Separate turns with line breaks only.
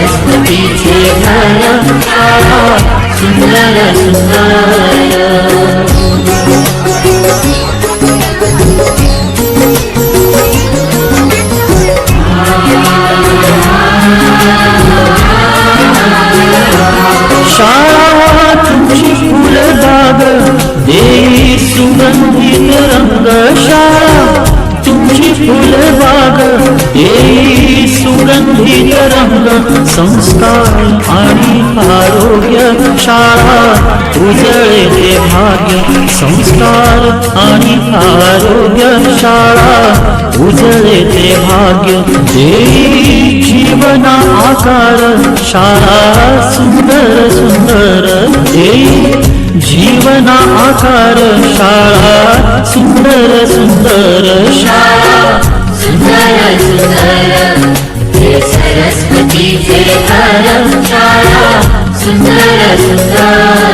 हे सरस्वतीचे घर शाळा सुंदर सुंदर शाळा तुमची फुलबाग देई सुगंधित रंग शाळा तुमची फुलबाग देई सुगंधित रंग संस्कार आणि आरोग्य शाळा उजळे ते भाग्य संस्कार आणि आरोग्य शाळा उजळे ते भाग्य देई जीवना आकार शाळा सुंदर सुंदर देई जीवना आकार शाळा सुंदर सुंदर సుందర సుందర.